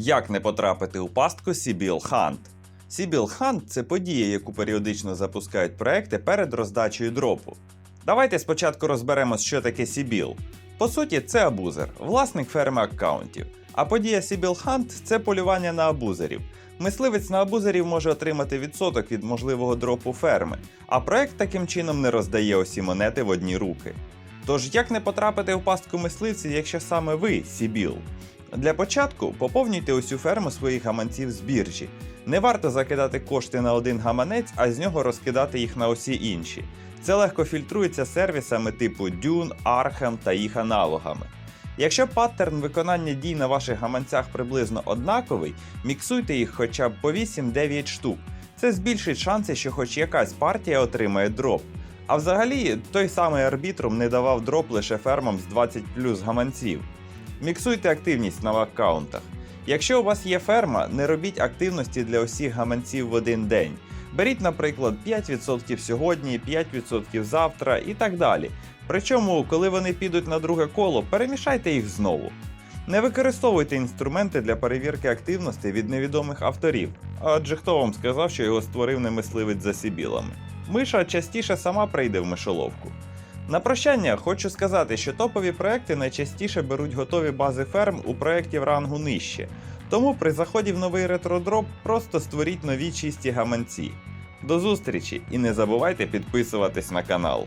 Як не потрапити у пастку Сібіл Хант? Сібіл Хант це подія, яку періодично запускають проекти перед роздачею дропу. Давайте спочатку розберемось, що таке Сібіл. По суті, це абузер, власник ферми аккаунтів. А подія Сібіл Хант це полювання на абузерів. Мисливець на абузерів може отримати відсоток від можливого дропу ферми, а проект таким чином не роздає усі монети в одні руки. Тож як не потрапити в пастку мисливців, якщо саме ви Сібіл? Для початку поповнюйте усю ферму своїх гаманців з біржі. Не варто закидати кошти на один гаманець, а з нього розкидати їх на усі інші. Це легко фільтрується сервісами типу Dune, Arkham та їх аналогами. Якщо паттерн виконання дій на ваших гаманцях приблизно однаковий, міксуйте їх хоча б по 8-9 штук. Це збільшить шанси, що хоч якась партія отримає дроп. А взагалі, той самий арбітрум не давав дроп лише фермам з 20 плюс гаманців. Міксуйте активність на аккаунтах. Якщо у вас є ферма, не робіть активності для усіх гаманців в один день. Беріть, наприклад, 5% сьогодні, 5% завтра і так далі. Причому, коли вони підуть на друге коло, перемішайте їх знову. Не використовуйте інструменти для перевірки активності від невідомих авторів, адже хто вам сказав, що його створив не мисливець за сібілами. Миша частіше сама прийде в мишоловку. На прощання хочу сказати, що топові проекти найчастіше беруть готові бази ферм у проєктів рангу нижче. Тому при заході в новий ретродроп просто створіть нові чисті гаманці. До зустрічі і не забувайте підписуватись на канал.